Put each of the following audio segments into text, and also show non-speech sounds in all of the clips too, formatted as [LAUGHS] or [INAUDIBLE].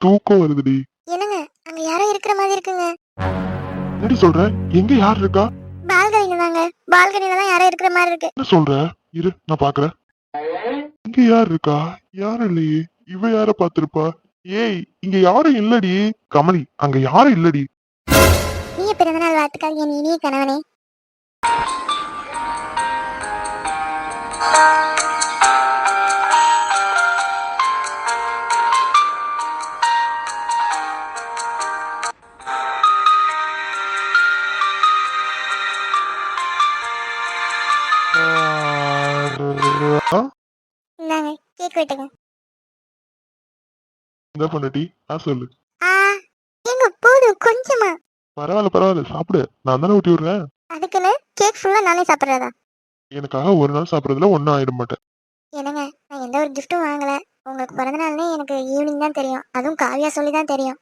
தூக்கம் வருதுடி. என்னங்க அங்க யாரோ இருக்கிற மாதிரி இருக்குங்க. என்னடி சொல்ற? எங்க யார் இருக்கா? பால்கனில தாங்க பால்கனில தான் யாரோ இருக்கிற மாதிரி இருக்கு. என்ன சொல்ற? இரு நான் பாக்குறேன். இங்க யார் இருக்கா? யாரும் இல்லையே. இவ யார பாத்திருப்பா ஏய் இங்க யாரும் இல்லடி. கமலி அங்க யாரும் இல்லடி. நீ பிறந்தநாள் வாழ்த்துக்கள் என் இனிய கணவனே. இந்த பண்ணடி? நான் சொல்லு. எங்க போதும் கொஞ்சமா. பரவாயில்ல பரவாயில்ல சாப்பிடு. நான் தானே ஊட்டி விடுறேன். அதுக்குன்னு கேக் ஃபுல்லா நானே சாப்பிடுறதா? எனக்காக ஒரு நாள் சாப்பிடறதுல ஒன்னும் ஆயிட மாட்டேன். என்னங்க நான் எந்த ஒரு கிஃப்ட்டும் வாங்கல. உங்களுக்கு பிறந்த நாள்னே எனக்கு ஈவினிங் தான் தெரியும். அதுவும் காவியா சொல்லி தான் தெரியும்.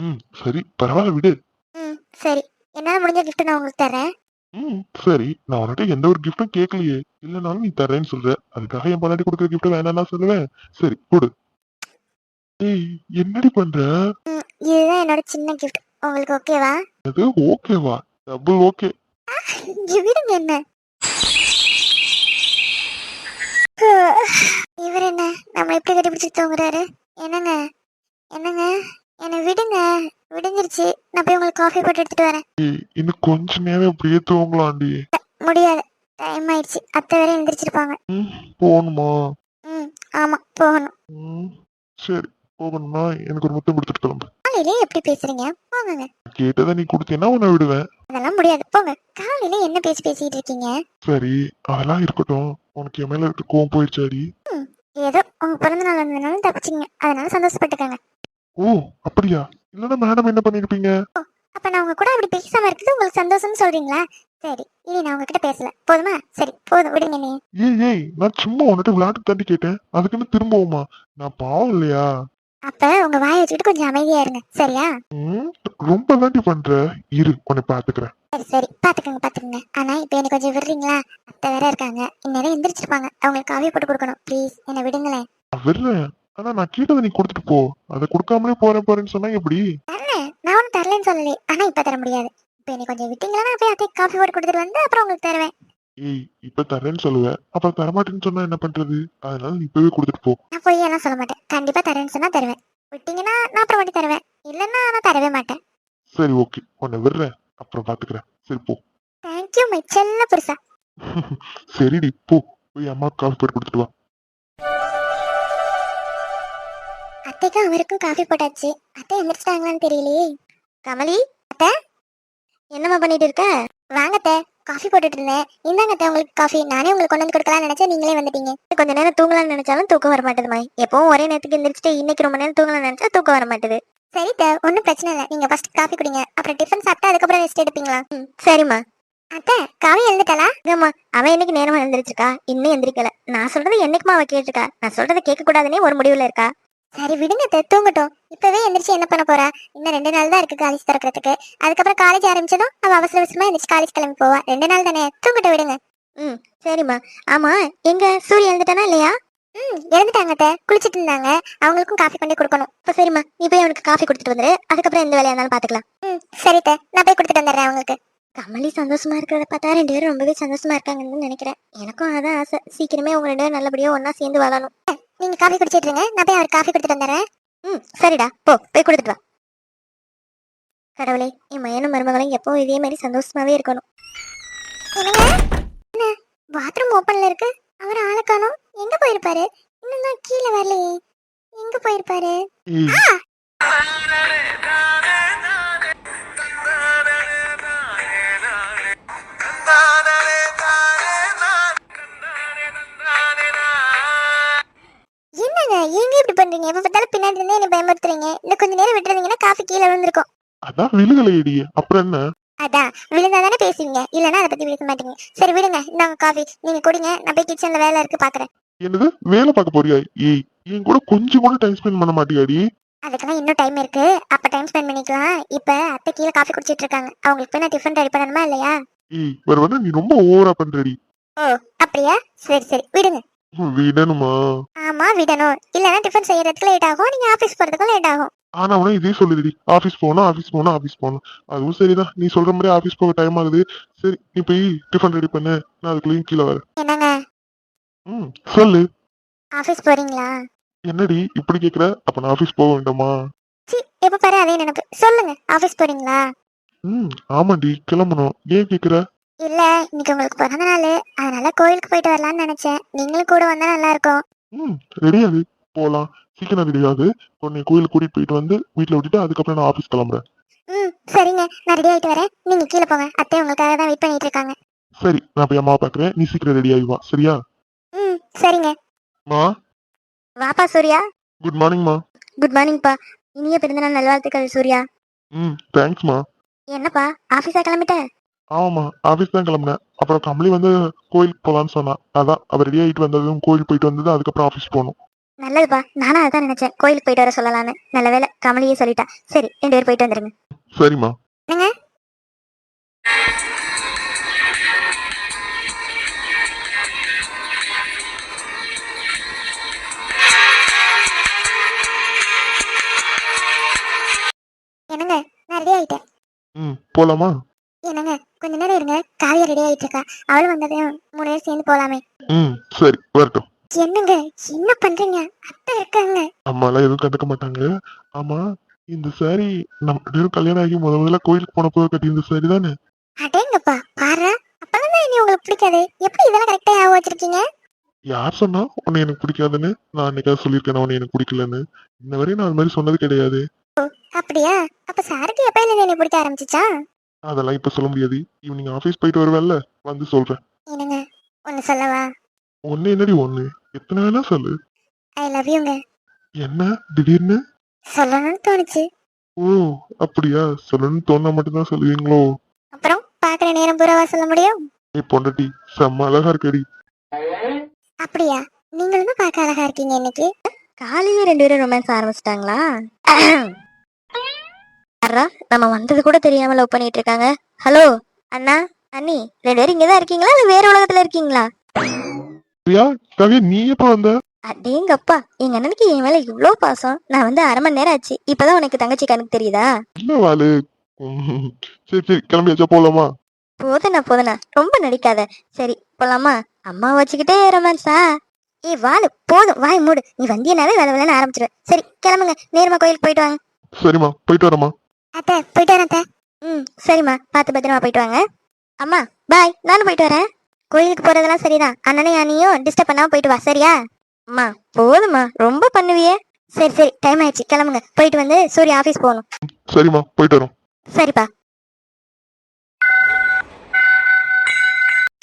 ம் சரி பரவாயில்ல விடு. ம் சரி. என்னால முடிஞ்ச gift நான் உங்களுக்கு தரேன் ம் சரி. நான் உன்கிட்ட எந்த ஒரு கிஃப்டும் கேட்கலையே இல்லைனாலும் நீ தரேன்னு சொல்ற. அதுக்காக என் பொண்டாட்டி கொடுக்குற கிஃப்ட் வேணாம்னா சொல்லுவேன். சரி கொடு. ஏய் என்னடி பண்ற? இதுதான் என்னோட சின்ன கிஃப்ட் உங்களுக்கு ஓகேவா அது ஓகேவா டபுள் ஓகே விடுங்க என்ன. இவர் என்ன? நம்ம எப்படி கட்டிப்பிடிச்சு தூங்குறாரு? என்னங்க? என்னங்க? என்னை விடுங்க. விடுஞ்சிருச்சு நான் போய் உங்களுக்கு காஃபி போட்டு எடுத்துட்டு வரேன். இன்னும் கொஞ்ச நேரம் அப்படியே தூங்கலாம்டி. முடியாது. டைம் ஆயிடுச்சு. அத்தை வேற எந்திரிச்சிருப்பாங்க. போகணுமா? ம் ஆமா போகணும். சரி. போகணும்னா எனக்கு ஒரு முத்தம் கொடுத்துட்டு கிளம்பு. காலையிலே எப்படி பேசுறீங்க? போங்கங்க. கேட்டதை நீ கொடுத்தீங்கன்னா உன்னை விடுவேன். அதெல்லாம் முடியாது. போங்க. காலையில என்ன பேசி பேசிட்டு இருக்கீங்க? சரி அதெல்லாம் இருக்கட்டும். உனக்கு என் மேல இருக்க கோவம் போயிடுச்சாடி. ஏதோ உங்க பிறந்த நாள் வந்ததுனால தப்பிச்சிங்க. அதனால சந்தோஷப்பட்டுக்கங்க. ஓ அப்படியா? இல்லைன்னா மேடம் என்ன பண்ணிருப்பீங்க? அப்ப நான் உங்க கூட அப்படி பேசாம இருக்குது உங்களுக்கு சந்தோஷம்னு சொல்றீங்களா? சரி இனி நான் உங்ககிட்ட பேசல. போதுமா? சரி போதும். விடுங்க நீ ஏய் ஏய் நான் சும்மா உன்கிட்ட விளையாட்டு தாண்டி கேட்டேன். அதுக்குன்னு திரும்பவுமா? நான் பாவம் இல்லையா? அப்ப உங்க வாயை வச்சுக்கிட்டு கொஞ்சம் அமைதியா இருங்க. சரியா? ரொம்ப தாண்டி பண்ற. இரு உன்னை பாத்துக்கிறேன். சரி சரி. பாத்துக்கோங்க பாத்துக்கோங்க. ஆனா இப்ப எனக்கு கொஞ்சம் விடுறீங்களா? அத்தை வேற இருக்காங்க. இந்நேரம் எந்திரிச்சிருப்பாங்க. அவங்களுக்கு காவி போட்டு கொடுக்கணும். ப்ளீஸ் என்னை விடுங்களேன். விடுறேன். ஆனா நான் கேட்டதை நீ கொடுத்துட்டு போ. அதை கொடுக்காமலே போறேன் போறேன்னு சொன்னா எப்படி? நான் ஒன்றும் தரலன்னு சொல்லலை. ஆனா இப்ப தர முடியாது. இப்ப என்னை கொஞ்சம் விட்டீங்களா? நான் போய் அத்தை காஃபி போட்டு கொடுத்துட்டு வந்து அப்புறம் உங்களுக்கு தருவேன். ஏய் இப்ப தரேன்னு சொல்லுவேன் அப்புறம் தரமாட்டேன்னு சொன்னா என்ன பண்றது? அதனால இப்பவே கொடுத்துட்டு போ. நான் பொய்யெல்லாம் சொல்ல மாட்டேன். கண்டிப்பா தரேன்னு சொன்னா தருவேன். விட்டீங்கன்னா நான் அப்புறம் மட்டும் தருவேன். இல்லைன்னா நான் தரவே மாட்டேன். சரி ஓகே. உன்னை விடுறேன். அப்புறம் பாத்துக்கிறேன். சரி போ. தேங்க்யூ மை செல்ல புருஷா. [LAUGHS] சரிடி போ. போய் அம்மா காஃபி போட்டு கொடுத்துட்டு வா. அத்தைக்கும் அவருக்கும் காஃபி போட்டாச்சு. அத்தை எந்திரிச்சிட்டாங்களான்னு தெரியலையே. கமலி அத்தை என்னம்மா பண்ணிட்டு இருக்க? வாங்க அத்தை. காஃபி போட்டுட்டு இருந்தேன் இந்தாங்க உங்களுக்கு காஃபி. நானே உங்களுக்கு கொண்டு வந்து கொடுக்கலாம்னு நினைச்சேன். நீங்களே வந்துட்டீங்க. கொஞ்ச நேரம் தூங்கலாம்னு நினைச்சாலும் தூக்கம் வர மாட்டேதுமா எப்பவும் ஒரே நேரத்துக்கு எந்திரிச்சிட்டு இன்னைக்கு ரொம்ப நேரம் தூங்கலாம்னு நினைச்சா தூக்கம் வர மாட்டேது சரி அத்தை ஒன்றும் பிரச்சனை இல்லை. நீங்க ஃபர்ஸ்ட் காஃபி குடிங்க. அப்புறம் டிஃபன் சாப்பிட்டு அதுக்கப்புறம் ரெஸ்ட் எடுப்பீங்களா? ம் சரிம்மா. அத்தை காவி எழுந்துட்டாளா ஆமா அவன் என்னைக்கு நேரமா எழுந்திரிச்சிருக்கா. இன்னும் எந்திரிக்கல. நான் சொல்றது என்னைக்குமா அவ கேட்டிருக்கா? நான் சொல்றதை கேட்க கூடாதுன்னே ஒரு முடிவுல இருக்கா? சரி விடுங்க தூங்கட்டும். இப்பவே எந்திரிச்சு என்ன பண்ண போறா? இன்னும் ரெண்டு நாள் தான் இருக்கு காலேஜ் திறக்கிறதுக்கு. அதுக்கப்புறம் காலேஜ் ஆரம்பிச்சதும் அவ அவசர அவசரமா எந்திரிச்சு காலேஜ் கிளம்பி போவா. ரெண்டு நாள் தானே? தூங்கட்டும் விடுங்க. ம் சரிம்மா. ஆமா எங்க சூரிய எழுந்துட்டானா இல்லையா? ம் எழுந்துட்டாங்க குளிச்சிட்டு இருந்தாங்க. அவங்களுக்கும் காஃபி கொண்டு கொடுக்கணும். இப்போ சரிம்மா நீ போய் அவனுக்கு காஃபி கொடுத்துட்டு வந்துரு. அதுக்கப்புறம் எந்த வேலையா இருந்தாலும் பாத்துக்கலாம். ம் சரி நான் போய் கொடுத்துட்டு வந்துடுறேன் அவங்களுக்கு. கமலி சந்தோஷமா இருக்கிறத பார்த்தா ரெண்டு பேரும் ரொம்பவே சந்தோஷமா இருக்காங்கன்னு நினைக்கிறேன். எனக்கும் அதான் ஆசை. சீக்கிரமே உங்க ரெண்டு பேரும் நல்லபடியா ஒண்ணா சேர்ந்து வாழணும். நீங்க காஃபி குடிச்சிட்டு இருங்க. நான் போய் அவர் காஃபி கொடுத்துட்டு வந்துடுறேன். ம் சரிடா. போ போய் கொடுத்துட்டு வா. கடவுளே என் மயனும் மருமகளும் எப்பவும் இதே மாதிரி சந்தோஷமாவே இருக்கணும். என்ன? பாத்ரூம் ஓப்பன்ல இருக்கு. அவர் ஆளை காணோம். எங்க போயிருப்பாரு? இன்னும் தான் கீழே வரலையே. எங்க போயிருப்பாரு? ஏய் ஏங்க இப்படி பண்றீங்க? எப்ப பார்த்தாலும் பின்னாடி இருந்தே என்ன பயமுறுத்துறீங்க. இந்த கொஞ்ச நேரம் விட்டுறீங்கன்னா காஃபி கீழே விழுந்திருக்கும். அதான் விழுகலையடி அப்புறம் என்ன? அதான். விழுந்தா தானே பேசுவீங்க. இல்லைன்னா அதை பத்தி பேச மாட்டீங்க. சரி விடுங்க. இந்தாங்க காஃபி. நீங்க குடிங்க. நான் போய் கிச்சன்ல வேலை இருக்கு பாக்குறேன். என்னது? வேலை பார்க்க போறியா? ஏய் என் கூட கொஞ்சம் கூட டைம் ஸ்பெண்ட் பண்ண மாட்டியாடி? அதுக்கெல்லாம் இன்னும் டைம் இருக்கு. அப்ப டைம் ஸ்பெண்ட் பண்ணிக்கலாம். இப்ப அத்தை கீழே காஃபி குடிச்சிட்டு இருக்காங்க. அவங்களுக்கு போய் நான் டிஃபன் ரெடி பண்ணணுமா இல்லையா? ஏய் வர வர நீ ரொம்ப ஓவரா பண்றடி. ஓ அப்படியா? சரி சரி. விடுங்க. விடணுமா? ஆமா விடணும். இல்லைன்னா டிஃபன் செய்யறதுக்கு லேட் ஆகும். நீங்க ஆபீஸ் போறதுக்கும் லேட் ஆகும். ஆனா அவனும் இதே சொல்லுதுடி. ஆபீஸ் போகணும் ஆபீஸ் போகணும் ஆபீஸ் போகணும். அதுவும் சரிதான். நீ சொல்ற மாதிரி ஆபீஸ் போக டைம் ஆகுது. சரி நீ போய் டிஃபன் ரெடி பண்ணு. நான் அதுக்குள்ளேயும் கீழே வரேன். என்னங்க? ம் சொல்லு. ஆபீஸ் போறீங்களா? என்னடி இப்படி கேக்குற? அப்ப நான் ஆபீஸ் போக வேண்டாமா? சி எப்ப பாரு அதே நினைப்பு. சொல்லுங்க ஆபீஸ் போறீங்களா? ம் ஆமாடி கிளம்பணும். ஏன் கேக்குற? இல்ல இன்னைக்கு உங்களுக்கு பிறந்த நாள். அதனால கோயிலுக்கு போயிட்டு வரலாம்னு நினைச்சேன். நீங்களும் கூட வந்தா நல்லா இருக்கும் ம் ரெடியாது போலாம். சீக்கிரம் ரெடியாது உன்னை கோயிலுக்கு கூட்டிட்டு போயிட்டு வந்து வீட்டுல விட்டுட்டு அதுக்கப்புறம் நான் ஆபீஸ் கிளம்புறேன். ம் சரிங்க. நான் ரெடி ஆயிட்டு வரேன். நீங்க கீழே போங்க. அத்தை உங்களுக்காக தான் வெயிட் பண்ணிட்டு இருக்காங்க. சரி நான் போய் அம்மாவை பாக்குறேன் நீ சீக்கிரம் ரெடி ஆகி வா சரியா? ம் சரிங்க. மா? வாப்பா சூர்யா. குட் மார்னிங்மா குட் மார்னிங்ப்பா இனிய பிறந்தநாள் நல்வாழ்த்துக்கள் சூர்யா. ம் தேங்க்ஸ்மா என்னப்பா ஆபீஸா கிளம்பிட்ட? ஆமாம்மா ஆபீஸ் தான் கிளம்புனேன். அப்புறம் கமலி வந்து கோயிலுக்கு போலான்னு சொன்னா. அதான் அவ ரெடி ஆயிட்டு வந்ததும் கோயில் போயிட்டு வந்தது அதுக்கப்புறம் ஆபீஸ் போகணும் நல்லதுப்பா நானும் அதான் நினைச்சேன். கோயிலுக்கு போயிட்டு வர சொல்லலாம்னு. நல்ல வேலை கமலியே சொல்லிட்டா. சரி ரெண்டு பேர் போயிட்டு வந்துருங்க. சரிம்மா. என்னங்க? என்னங்க? நான் ரெடி ஆயிட்டேன். ம் போலாமா என்னங்க கொஞ்ச நேரம் இருங்க காவியா ரெடி ஆயிட்டு இருக்கா அவளும் வந்ததையும் மூணு பேர் சேர்ந்து போலாமே. ம் சரி வரட்டும். என்னங்க? என்ன பண்றீங்க? அத்தை இருக்காங்க. அம்மாலாம் எதுவும் கண்டுக்க மாட்டாங்க. ஆமா இந்த சாரி நம்ம ரெண்டு கல்யாணம் ஆகி முத முதல்ல கோயிலுக்கு போனப்போ கட்டி இந்த சாரி தானே? அடேங்கப்பா பாரு அப்பதான் தான் இனி உங்களுக்கு பிடிக்காது? எப்படி இதெல்லாம் கரெக்டா ஞாபகம் வச்சிருக்கீங்க? யார் சொன்னா உன்னை எனக்கு பிடிக்காதுன்னு நான் அன்னைக்காவது சொல்லியிருக்கேன் உன்னை எனக்கு பிடிக்கலன்னு. இன்ன வரையும் நான் அது மாதிரி சொன்னது கிடையாது. அப்படியா? அப்ப சாருக்கு எப்ப என்னை பிடிக்க ஆரம்பிச்சிச்சா? அதெல்லாம் இப்ப சொல்ல முடியாது. ஈவினிங் ஆபீஸ் போயிட்டு வருவேன்ல. வந்து சொல்றேன். என்னங்க? ஒன்னு சொல்லவா? ஒன்னு என்னடி ஒண்ணு? எத்தனை வேணா சொல்லு. ஐ லவ் யூங்க என்ன? திடீர்னு? சொல்லணும்னு தோணுச்சு. ஓ அப்படியா? சொல்லணும்னு தோணா மட்டும்தான் சொல்லுவீங்களோ? அப்புறம் பாக்குற நேரம் பூராவா சொல்ல முடியும்? ஏ பொண்டட்டி செம்ம அழகா இருக்கடி. அப்படியா? நீங்களும் பார்க்க அழகா இருக்கீங்க இன்னைக்கு? காலையில ரெண்டு பேரும் ரொமான்ஸ் ஆரம்பிச்சிட்டாங்களா? நம்ம வந்தது கூட தெரியாம லவ் பண்ணிட்டு இருக்காங்க ஹலோ அண்ணா? அண்ணி ரெண்டு பேரும் இங்கதான் இருக்கீங்களா? இல்ல வேற உலகத்துல இருக்கீங்களா? பிரியா நீ எப்ப வந்த? அடேங்கப்பா எங்க அண்ணனுக்கு என் மேல இவ்ளோ பாசம். நான் வந்து அரை மணி நேரம் ஆச்சு. இப்பதான் உனக்கு தங்கச்சி கணக்கு தெரியுதா? வாளு ம், சரி சரி கிளம்பியாச்சா போலாமா? போதுண்ணா போதுண்ணா. ரொம்ப நடிக்காத. சரி போலாமா? அம்மா வச்சுக்கிட்டே ரொமான்ஸா ஏ வாழு போதும். வாய் மூடு. நீ வந்தியனாவே வேலை வேலைன்னு ஆரம்பிச்சிருவேன் சரி கிளம்புங்க. நேரமா கோயிலுக்கு போயிட்டு வாங்க. சரிம்மா போயிட்டு வரேம்மா. அத்தை போயிட்டு வரேன் அத்தை. ம் சரிம்மா. பார்த்து பத்திரமா போயிட்டு வாங்க. அம்மா பாய். நானும் போயிட்டு வரேன். கோயிலுக்கு போறதெல்லாம் சரிதான். அண்ணனே அண்ணியும் டிஸ்டர்ப் பண்ணாம போயிட்டு வா சரியா? அம்மா போதும்மா. ரொம்ப பண்ணுவியே. சரி சரி. டைம் ஆயிடுச்சு. கிளம்புங்க. போயிட்டு வந்து சூரிய ஆஃபீஸ் போகணும். சரிம்மா. போயிட்டு வரோம். சரிப்பா.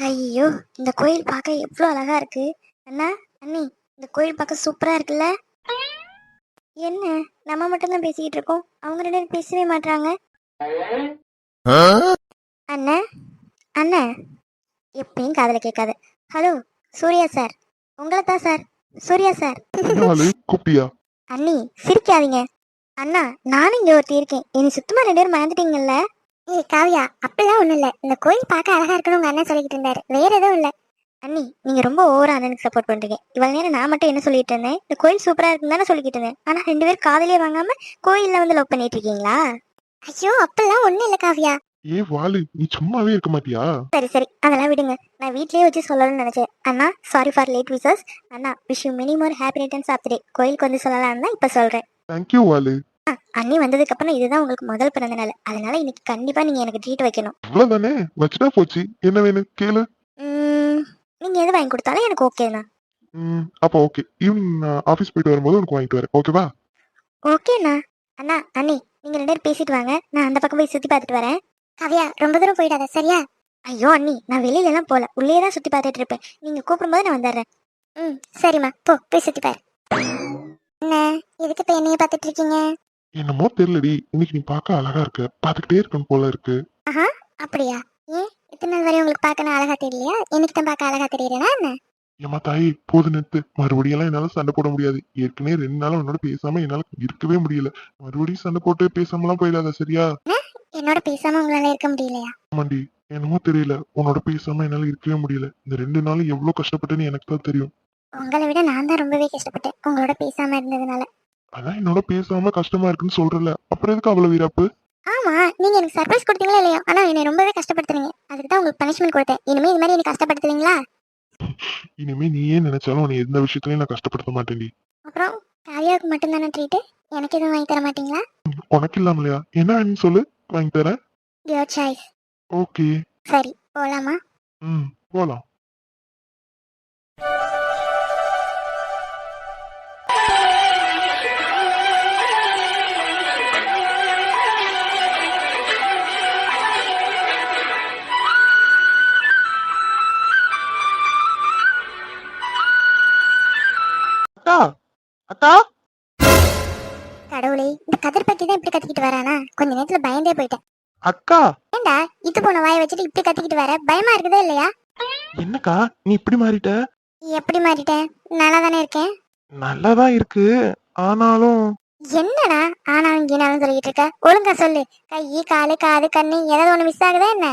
ஐயோ இந்த கோயில் பார்க்க எவ்வளோ அழகா இருக்கு. அண்ணா அண்ணி இந்த கோயில் பார்க்க சூப்பரா இருக்குல்ல? என்ன? நம்ம மட்டும்தான் பேசிக்கிட்டு இருக்கோம் அவங்க ரெண்டு பேரும் பேசவே மாட்டாங்க அண்ணா? அண்ணா? எப்பயும் காதுல கேட்காது. Hello Surya sir. உங்களை தான் சார். சூர்யா சார். கூப்பிட்டியா? அண்ணி சிரிக்காதீங்க. அண்ணா நானும் இங்க ஒருத்தி இருக்கேன். இனி சுத்தமா ரெண்டு பேரும் மறந்துட்டீங்கல்ல? ஏய் காவியா அப்படிலாம் ஒண்ணும் இல்ல. இந்த கோயில் பார்க்க அழகா இருக்குன்னு உங்க அண்ணன் சொல்லிக்கிட்டு இருந்தாரு. வேற எதுவும் இல்ல. அண்ணி நீங்க ரொம்ப ஓவரா அண்ணனுக்கு சப்போர்ட் பண்றீங்க. இவ்வளவு நேரம் நான் மட்டும் என்ன சொல்லிட்டு இருந்தேன்? இந்த கோயில் சூப்பரா இருக்குன்னு தானே சொல்லிக்கிட்டு இருந்தேன். ஆனா ரெண்டு பேரும் காதலியே வாங்காம கோயில்ல வந்து லவ் பண்ணிட்டு இருக்கீங்களா? ஐயோ அப்படிலாம் ஒண்ணும் இல்ல காவியா. ஏ வாளு நீ சும்மாவே இருக்க மாட்டியா? சரி சரி. அதெல்லாம் விடுங்க. நான் வீட்லயே வச்சு சொல்லணும்னு நினைச்சேன். அண்ணா sorry for late wishes Anna wish you many more happy returns of day கோயிலுக்கு வந்து சொல்லலாம்னு தான் இப்ப சொல்றேன். தேங்க்யூ வாளு அண்ணி வந்ததுக்கு அப்புறம் இதுதான் உங்களுக்கு முதல் பிறந்த நாள். அதனால இன்னைக்கு கண்டிப்பா நீங்க எனக்கு ட்ரீட் வைக்கணும். அவ்வளவுதானே? வச்சுட்டா போச்சு. என்ன வேணும்? கேளு. நீங்க எது வாங்கி கொடுத்தாலும் எனக்கு ஓகே தான். ம் அப்போ ஓகே ஈவினிங் ஆபீஸ் போயிட்டு வரும்போது உனக்கு வாங்கிட்டு வரேன். ஓகேவா ஓகேண்ணா அண்ணா. அண்ணி நீங்க ரெண்டு பேரும் பேசிட்டு வாங்க. நான் அந்த பக்கம் போய் சுத்தி பார்த்துட்டு வரேன். கவியா ரொம்ப தூரம் போயிடாத சரியா? ஐயோ அண்ணி நான் வெளியில எல்லாம் போல உள்ளே தான் சுத்தி பார்த்துட்டு இருப்பேன். நீங்க கூப்பிடும்போது நான் வந்துடுறேன். ம் சரிம்மா. போ போய் சுத்தி பாரு. என்ன எதுக்கு இப்ப என்னைய பார்த்துட்டு இருக்கீங்க? என்னமோ தெரியலடி. இன்னைக்கு நீ பார்க்க அழகா இருக்க. பார்த்துக்கிட்டே இருக்கணும் போல இருக்கு. அப்படியா? ஏன்? இத்தனை நாள் வரை உங்களுக்கு பார்க்க நான் அழகா தெரியலையா? எனக்கு தான் பார்க்க அழகா தெரியறேனா என்ன? ஏமா தாயி போது நிறுத்து. மறுபடியும் எல்லாம் என்னால சண்டை போட முடியாது. ஏற்கனவே ரெண்டு நாள் உன்னோட பேசாம என்னால இருக்கவே முடியல. மறுபடியும் சண்டை போட்டு பேசாமலாம் போயிடாத சரியா? என்னோட பேசாம உங்களால இருக்க முடியலையா? ஆமாண்டி என்னமோ தெரியல. உன்னோட பேசாம என்னால இருக்கவே முடியல. இந்த ரெண்டு நாளும் எவ்வளவு கஷ்டப்பட்டேன்னு எனக்கு தான் தெரியும். உங்களை விட நான் தான் ரொம்பவே கஷ்டப்பட்டேன். உங்களோட பேசாம இருந்ததுனால. அதான் என்னோட பேசாம கஷ்டமா இருக்குன்னு சொல்றல. அப்புறம் எதுக்கு அவ்வளவு வீராப்பு ஆமா நீங்க எனக்கு சர்ப்ரைஸ் கொடுத்தீங்களா இல்லையோ? ஆனா என்னை ரொம்பவே கஷ்டப்படுத்துறீங்க. அதுக்கு தான் உங்களுக்கு பனிஷ்மெண்ட் கொடுத்தேன். இனிமே இது மாதிரி எனக்கு கஷ்டப்படுத்துவீங்களா? இனிமே நீயே நினைச்சாலும் உன்னை எந்த விஷயத்துலயும் நான் கஷ்டப்படுத்த மாட்டேன்டி. அப்புறம் காவியாவுக்கு மட்டும்தானே ட்ரீட்டு எனக்கு எதுவும் வாங்கி தர மாட்டீங்களா? உனக்கு இல்லாமலையா என்ன வேணும்னு சொல்லு. வாங்கி தரேன். யோர் சாய்ஸ் ஓகே சரி போலாமா? ம் போலாம். அக்கா அக்கா கடவுளே இந்த கதிர் பத்தி தான் இப்படி கத்திக்கிட்டு வரானா? கொஞ்ச நேரத்துல பயந்தே போயிட்டேன். அக்கா. ஏண்டா இது போன வாயை வச்சுட்டு இப்படி கத்திக்கிட்டு வர? பயமா இருக்குதா இல்லையா? என்னக்கா நீ இப்படி மாறிட்ட? எப்படி மாறிட்டேன் நல்லா தானே இருக்கேன்? நல்லாதான் இருக்கு. ஆனாலும். என்னடா ஆனா இங்கேனாலும் சொல்லிட்டு இருக்க? ஒழுங்கா சொல்லு. கை காலு காது கண்ணு ஏதாவது ஒண்ணு மிஸ் ஆகுதா என்ன?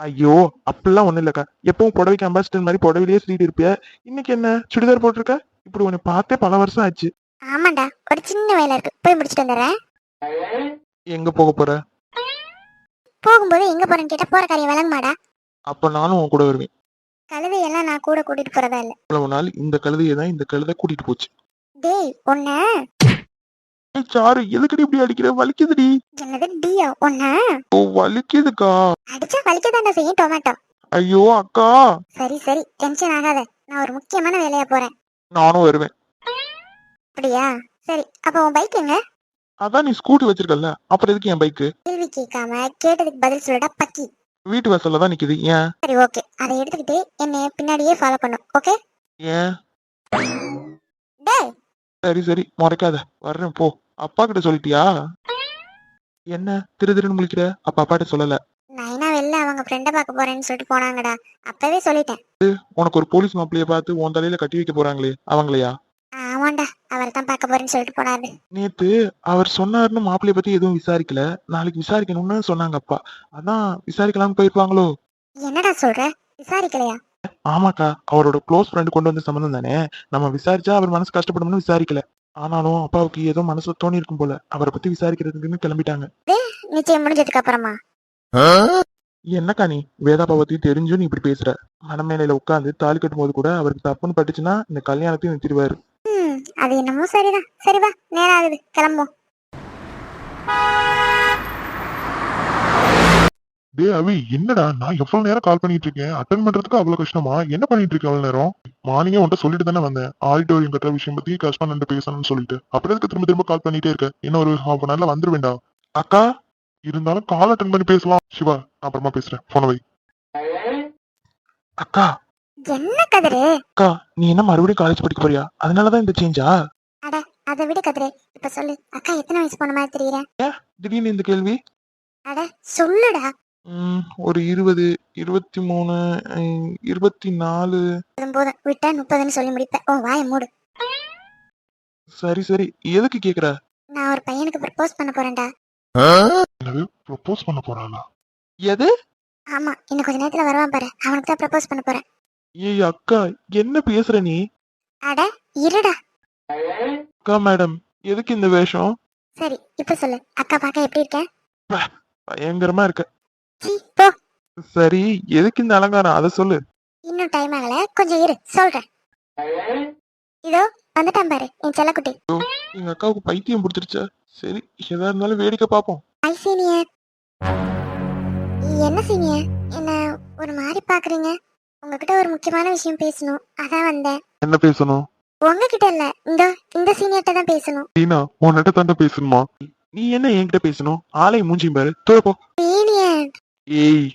ஐயோ அப்படிலாம் ஒண்ணும் இல்லக்கா. எப்பவும் புடவைக்கு அம்பாசிடர் மாதிரி புடவையிலேயே சுத்திட்டு இருப்பிய? இன்னைக்கு என்ன? சுடிதார் போட்டிருக்க? இப்படி உன்னை பார்த்தே பல வருஷம் ஆச்சு. ஆமாண்டா ஒரு சின்ன வேலை இருக்கு. போய் முடிச்சுட்டு வந்துடுறேன். எங்க போக போற? போகும்போது எங்க போறேன்னு கேட்டா போற காரியம் விளங்குமாடா? அப்ப நானும் உன் கூட வருவேன். கழுதையெல்லாம் நான் கூட கூட்டிட்டு போறதா இல்ல. இவ்வளவு நாள் இந்த கழுதையை தான் இந்த கழுதை கூட்டிட்டு போச்சு. டேய் ஏய், சாரு எதுக்கடி இப்படி அடிக்கிற? வலிக்குதுடி. என்னது டியா? உன்ன? ஓ வலிக்குதுக்கா. அடிச்சா வலிக்கதாண்டா செய்யும் டொமேட்டோ. ஐயோ அக்கா. சரி சரி டென்ஷன் ஆகாத. நான் ஒரு முக்கியமான வேலையா போறேன். நானும் வருவேன். அப்படியா? சரி அப்ப உன் பைக் எங்க? அதான் நீ ஸ்கூட்டி வச்சிருக்கல அப்புறம் எதுக்கு என் பைக்கு கேள்வி கேட்காம கேட்டதுக்கு பதில் சொல்லடா பக்கி. வீட்டு வாசல்ல தான் நிக்குது ஏன்? சரி ஓகே அதை எடுத்துக்கிட்டு என்னைய பின்னாடியே ஃபாலோ பண்ணும் ஓகே ஏன்? டேய்! சரி சரி முறைக்காத. வர்றேன் போ. அப்பா கிட்ட சொல்லிட்டியா? என்ன? திரு திருன்னு முழிக்கிற? அப்பா அப்பாட்ட சொல்லல. நைனா வெளில அவங்க ஃப்ரெண்டை பார்க்க போறேன்னு சொல்லிட்டு போனாங்கடா. அப்பவே சொல்லிட்டேன். உனக்கு ஒரு போலீஸ் மாப்பிளைய பார்த்து உன் தலையில கட்டி வைக்க போறாங்களே அவங்களையா? ஆமாண்டா. அவர் தான் பார்க்க போறேன்னு சொல்லிட்டு போனாரு. நேத்து அவர் சொன்னாருன்னு மாப்பிளைய பத்தி எதுவும் விசாரிக்கல. நாளைக்கு விசாரிக்கணும்னு சொன்னாங்க அப்பா. அதான் விசாரிக்கலாம்னு போயிருப்பாங்களோ? என்னடா சொல்ற? விசாரிக்கலையா? ஆமாக்கா அவரோட க்ளோஸ் ஃப்ரெண்டு கொண்டு வந்த சம்மந்தம் தானே. நம்ம விசாரிச்சா அவர் மனசு கஷ்டப்படும்னு விசாரிக்கல. ஆனாலும் அப்பாவுக்கு ஏதோ மனசு தோணி இருக்கும் போல. அவரை பத்தி விசாரிக்கிறதுக்குன்னு கிளம்பிட்டாங்க. நிச்சயம் முடிஞ்சதுக்கு அப்புறமா. என்னக்கா நீ? வேதாப்பா பத்தி தெரிஞ்சும் நீ இப்படி பேசுற. மனமேலையில உட்காந்து தாலி கட்டும் போது கூட அவருக்கு தப்புன்னு பட்டுச்சுன்னா இந்த கல்யாணத்தையும் நிறுத்திடுவாரு. ம் அது என்னமோ சரிதான். சரி வா நேரம் ஆகுது. கிளம்புவோம். டே அவி என்னடா? நான் எவ்வளவு நேரம் கால் பண்ணிட்டு இருக்கேன்? அட்டன் பண்றதுக்கு அவ்வளவு கஷ்டமா? என்ன பண்ணிட்டு இருக்க அவ்வளவு நேரம்? மார்னிங்கே உன்ட்ட சொல்லிட்டு தானே வந்தேன். ஆடிட்டோரியம் கட்டுற விஷயம் பத்தி கஷ்டம் பேசணும்னு சொல்லிட்டு. அப்புறம் திரும்ப திரும்ப கால் பண்ணிட்டே இருக்க? இன்னும் ஒரு ஹாஃப் அன் ஹவர்ல வந்துருவேண்டா. அக்கா இருந்தாலும் கால் அட்டன் பண்ணி பேசலாம். சிவா நான் அப்புறமா பேசுறேன். போன வை. அக்கா. என்ன கதிரு? அக்கா நீ என்ன மறுபடியும் காலேஜ் படிக்க போறியா? அதனாலதான் இந்த சேஞ்சா அதை விட கதிரு. இப்ப சொல்லு. அக்கா எத்தனை வயசு போன மாதிரி தெரியற? திடீர்னு இந்த கேள்வி? அட சொல்லுடா. ம், ஒரு இருபது இருபத்தி மூணு இருபத்தி நாலு போதும் போதும் விட்டா முப்பதுன்னு சொல்லி முடிப்பேன் ஓ வாயை மூடு. சரி சரி. எதுக்கு கேக்குற? நான் ஒரு பையனுக்கு ப்ரப்போஸ் பண்ண போறேன்டா. என்னது? ப்ரொபோஸ் பண்ண போறாளா எது? ஆமா இன்னும் கொஞ்ச நேரத்துல வருவான் பாரு. அவனுக்கு தான் ப்ரப்போஸ் பண்ண போறேன். ஏய் அக்கா என்ன பேசுற நீ? அட இருடா. அக்கா மேடம் எதுக்கு இந்த வேஷம்? சரி இப்ப சொல்லு. அக்கா பார்க்க எப்படி இருக்க? பயங்கரமா இருக்க. சீ போ. சரி எதுக்கு இந்த அலங்காரம்? அதை சொல்லு. இன்னும் டைம் ஆகல. கொஞ்சம் இரு சொல்றேன். இதோ வந்துட்டான் பாரு என் செல்லக்குட்டி. எங்க அக்காவுக்கு பைத்தியம் பிடிச்சிருச்சா? சரி எதா இருந்தாலும் வேடிக்கை பார்ப்போம். ஐ சீனியர் என்ன சீனியர் என்ன ஒரு மாதிரி பாக்குறீங்க உங்ககிட்ட ஒரு முக்கியமான விஷயம் பேசணும். அதான் வந்தேன். என்ன பேசணும்? உங்ககிட்ட இல்ல. இந்த இந்த சீனியர்ட்ட தான் பேசணும். டீனா உன்கிட்ட தாண்டா பேசணுமா? நீ என்ன என்கிட்ட பேசணும்? ஆளை மூஞ்சியும் பாரு. தூரப்போ சீனியர் ஏய்.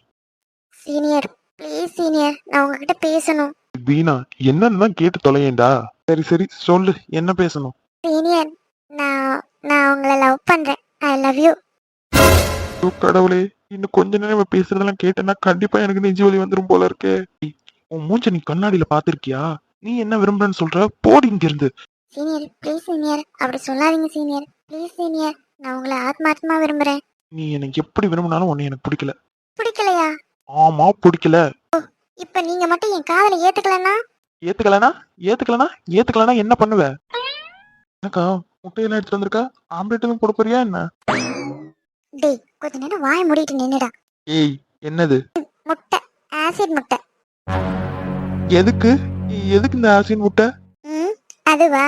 சீனியர் ப்ளீஸ் சீனியர் நான் உங்ககிட்ட பேசணும். தீனா என்னன்னு தான் கேட்டு தொலையேண்டா. சரி சரி சொல்லு என்ன பேசணும்? சீனியர் நான் உங்களை லவ் பண்றேன். ஐ லவ் யூ ஐயோ, கடவுளே இன்னும் கொஞ்ச நேரம் பேசுறதெல்லாம் கேட்டேன்னா கண்டிப்பா எனக்கு நெஞ்சு வலி வந்துரும் போல இருக்கே. ஏய், உன் மூஞ்ச நீ கண்ணாடியில பாத்திருக்கியா நீ என்ன விரும்புறன்னு சொல்ற? போடி இங்க இருந்து சீனியர் ப்ளீஸ் சீனியர் அப்படி சொல்லாதீங்க சீனியர் ப்ளீஸ் சீனியர் நான் உங்களை ஆத்மார்த்தமா விரும்புறேன். நீ எனக்கு எப்படி விரும்பினாலும் உன்னை எனக்கு பிடிக்கல. பிடிக்கலையா? ஆமா பிடிக்கல. இப்ப நீங்க மட்டும் என் காதலை ஏத்துக்கலன்னா? ஏத்துக்கலனா? ஏத்துக்கலனா? ஏத்துக்கலனா என்ன பண்ணுவ? எனக்கா? முட்டையெல்லாம் எடுத்துட்டு வந்திருக்கா? ஆம்லெட் எதுவும் போட போறியா என்ன? டேய் கொஞ்ச நேரம் வாய மூடிட்டு நின்னுடா. ஏய் என்னது? முட்டை ஆசிட் முட்டை. எதுக்கு? எதுக்கு இந்த ஆசின் முட்டை? ம் அதுவா.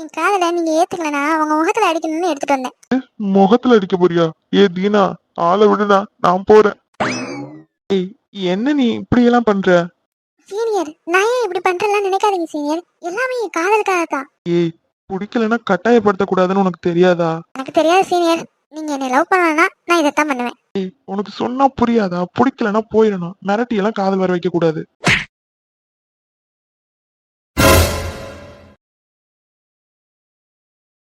என் காதல நீங்க ஏத்துக்கலனா உங்க முகத்துல அடிக்கணும்னு எடுத்துட்டு வந்தேன். முகத்துல அடிக்க போறியா? ஏ தீனா ஆளை விடுடா நான் போறேன். ஏய் என்ன நீ இப்படி எல்லாம் பண்ற? சீனியர் நான் ஏன் இப்படி பண்றேன்லாம் நினைக்காதீங்க சீனியர் எல்லாமே என் காதலுக்காக தான் ஏய் பிடிக்கலன்னா கட்டாயப்படுத்த கூடாதுன்னு உனக்கு தெரியாதா? எனக்கு தெரியாது சீனியர் நீங்க என்னை லவ் பண்ணலன்னா நான் இதைத்தான் பண்ணுவேன். ஏய் உனக்கு சொன்னா புரியாதா? பிடிக்கலன்னா போயிடணும். மிரட்டி எல்லாம் காதல் வர வைக்க கூடாது